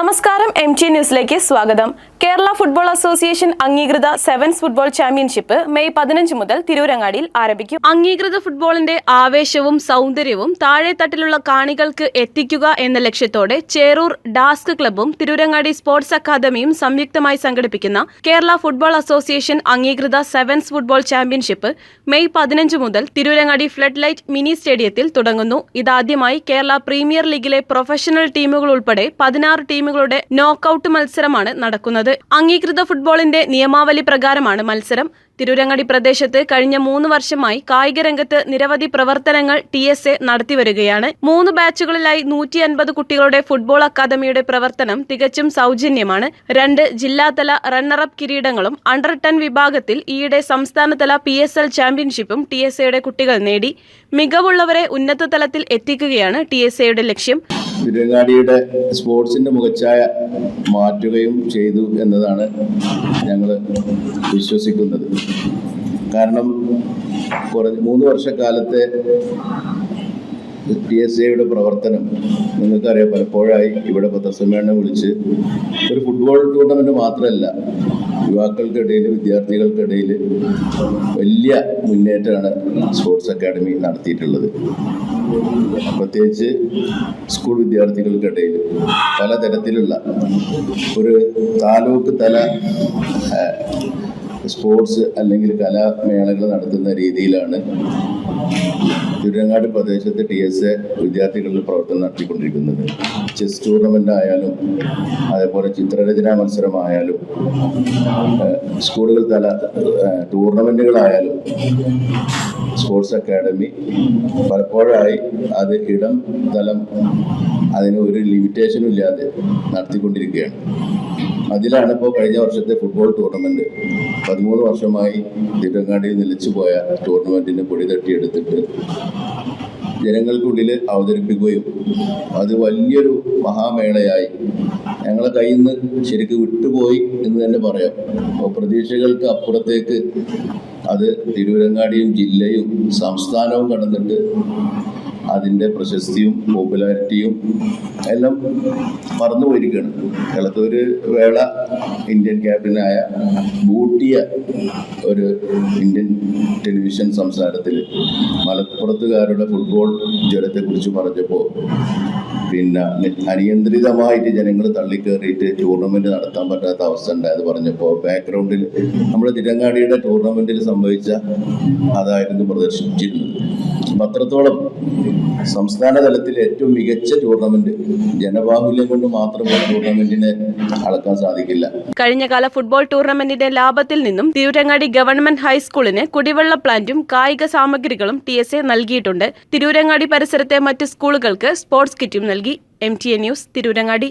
നമസ്കാരം M T ന്യൂസിലേക്ക് സ്വാഗതം. കേരള ഫുട്ബോൾ അസോസിയേഷൻ അംഗീകൃത സെവൻസ് ഫുട്ബോൾ ചാമ്പ്യൻഷിപ്പ് മെയ് പതിനഞ്ച് മുതൽ തിരൂരങ്ങാടിയിൽ ആരംഭിക്കും. അംഗീകൃത ഫുട്ബോളിന്റെ ആവേശവും സൗന്ദര്യവും താഴെത്തട്ടിലുള്ള കാണികൾക്ക് എത്തിക്കുക എന്ന ലക്ഷ്യത്തോടെ ചേറൂർ ഡാസ്ക് ക്ലബ്ബും തിരൂരങ്ങാടി സ്പോർട്സ് അക്കാദമിയും സംയുക്തമായി സംഘടിപ്പിക്കുന്ന കേരള ഫുട്ബോൾ അസോസിയേഷൻ അംഗീകൃത സെവൻസ് ഫുട്ബോൾ ചാമ്പ്യൻഷിപ്പ് മെയ് പതിനഞ്ച് മുതൽ തിരൂരങ്ങാടി ഫ്ലഡ് ലൈറ്റ് മിനി സ്റ്റേഡിയത്തിൽ തുടങ്ങുന്നു. ഇതാദ്യമായി കേരള പ്രീമിയർ ലീഗിലെ പ്രൊഫഷണൽ ടീമുകൾ ഉൾപ്പെടെ പതിനാറ് ടീമുകളുടെ നോക്കൌട്ട് മത്സരമാണ് നടക്കുന്നത്. അംഗീകൃത ഫുട്ബോളിന്റെ നിയമാവലി പ്രകാരമാണ് മത്സരം. തിരൂരങ്ങാടി പ്രദേശത്ത് കഴിഞ്ഞ മൂന്ന് വർഷമായി കായിക രംഗത്ത് നിരവധി പ്രവർത്തനങ്ങൾ ടി എസ് എ നടത്തിവരികയാണ്. മൂന്ന് ബാച്ചുകളിലായി നൂറ്റി അൻപത് കുട്ടികളുടെ ഫുട്ബോൾ അക്കാദമിയുടെ പ്രവർത്തനം തികച്ചും സൗജന്യമാണ്. രണ്ട് ജില്ലാതല റണ്ണറപ്പ് കിരീടങ്ങളും അണ്ടർ ടെൻ വിഭാഗത്തിൽ ഈയിടെ സംസ്ഥാനതല പി എസ് എൽ ചാമ്പ്യൻഷിപ്പും ടി എസ് എയുടെ കുട്ടികൾ നേടി. മികവുള്ളവരെ ഉന്നത തലത്തിൽ എത്തിക്കുകയാണ് ടി എസ് എയുടെ ലക്ഷ്യം. തിരുവങ്ങാടിയുടെ സ്പോർട്സിന്റെ മുഖച്ഛായ മാറ്റുകയും ചെയ്തു എന്നതാണ് ഞങ്ങൾ വിശ്വസിക്കുന്നത്. കാരണം കുറഞ്ഞ മൂന്ന് വർഷക്കാലത്തെ ടി എസ് എയുടെ പ്രവർത്തനം നിങ്ങൾക്കറിയാം പലപ്പോഴായി ഇവിടെ പത്രസമ്മേളനം വിളിച്ച് ഒരു ഫുട്ബോൾ ടൂർണമെന്റ് മാത്രമല്ല യുവാക്കൾക്കിടയിൽ വിദ്യാർത്ഥികൾക്കിടയിൽ വലിയ മുന്നേറ്റമാണ് സ്പോർട്സ് അക്കാഡമി നടത്തിയിട്ടുള്ളത്. പ്രത്യേകിച്ച് സ്കൂൾ വിദ്യാർത്ഥികൾക്കിടയിൽ പലതരത്തിലുള്ള ഒരു താലൂക്ക് തല സ്പോർട്സ് അല്ലെങ്കിൽ കലാമേളകൾ നടത്തുന്ന രീതിയിലാണ് തിരുരങ്ങാട് പ്രദേശത്ത് ടി എസ് എ വിദ്യാർത്ഥികളുടെ പ്രവർത്തനം നടത്തിക്കൊണ്ടിരിക്കുന്നത്. ചെസ് ടൂർണമെന്റ് ആയാലും അതേപോലെ ചിത്രരചനാ മത്സരമായാലും സ്കൂളുകൾ തല ടൂർണമെന്റുകളായാലും സ്പോർട്സ് അക്കാഡമി പലപ്പോഴായി അത് ഇടം തലം അതിന് ഒരു ലിമിറ്റേഷനും ഇല്ലാതെ നടത്തിക്കൊണ്ടിരിക്കുകയാണ്. അതിലാണ് ഇപ്പോൾ കഴിഞ്ഞ വർഷത്തെ ഫുട്ബോൾ ടൂർണമെന്റ് പതിമൂന്ന് വർഷമായി തിരുവങ്ങാടിയിൽ നിലച്ചു പോയ ടൂർണമെന്റിന് പൊടി തട്ടിയെടുത്തിട്ട് ജനങ്ങൾക്കുള്ളിൽ അവതരിപ്പിക്കുകയും അത് വലിയൊരു മഹാമേളയായി. ഞങ്ങളെ കയ്യിൽ നിന്ന് ശരിക്കും വിട്ടുപോയി എന്ന് തന്നെ പറയാം. അപ്പോൾ പ്രതീക്ഷകൾക്ക് അപ്പുറത്തേക്ക് അത് തിരുവരങ്ങാടിയും ജില്ലയും സംസ്ഥാനവും കടന്നിട്ട് അതിന്റെ പ്രശസ്തിയും പോപ്പുലാരിറ്റിയും എല്ലാം മറന്നു പോയിരിക്കുകയാണ് കേരളത്തിൽ ഒരു വേള ഇന്ത്യൻ ക്യാപ്റ്റനായ ബൂട്ടിയ ഒരു ഇന്ത്യൻ ടെലിവിഷൻ സംസാരത്തിൽ മലപ്പുറത്തുകാരുടെ ഫുട്ബോൾ ജ്വരത്തെക്കുറിച്ച് പറഞ്ഞപ്പോൾ പിന്നെ അനിയന്ത്രിതമായിട്ട് ജനങ്ങൾ തള്ളിക്കേറിയിട്ട് ടൂർണമെന്റ് നടത്താൻ പറ്റാത്ത അവസ്ഥ ഉണ്ടായത് പറഞ്ഞപ്പോൾ ബാക്ക്ഗ്രൗണ്ടിൽ നമ്മുടെ തിരങ്ങാടിയുടെ ടൂർണമെന്റിൽ സംഭവിച്ച അതായിരുന്നു പ്രദർശിപ്പിച്ചിരുന്നത്. അപ്പം അത്രത്തോളം സംസ്ഥാന തലത്തിൽ ഏറ്റവും മികച്ച ടൂർണമെന്റ് ജനബാഹുല്യം കൊണ്ട് മാത്രം ടൂർണമെന്റിനെ അളക്കാൻ സാധിക്കില്ല. കഴിഞ്ഞ കാല ഫുട്ബോൾ ടൂർണമെന്റിന്റെ ലാഭത്തിൽ നിന്നും തിരൂരങ്ങാടി ഗവൺമെന്റ് ഹൈസ്കൂളിന് കുടിവെള്ള പ്ലാന്റും കായിക സാമഗ്രികളും ടി എസ് എ നൽകിയിട്ടുണ്ട്. തിരൂരങ്ങാടി പരിസരത്തെ മറ്റ് സ്കൂളുകൾക്ക് സ്പോർട്സ് കിറ്റും നൽകി. M T A news Tirurangadi.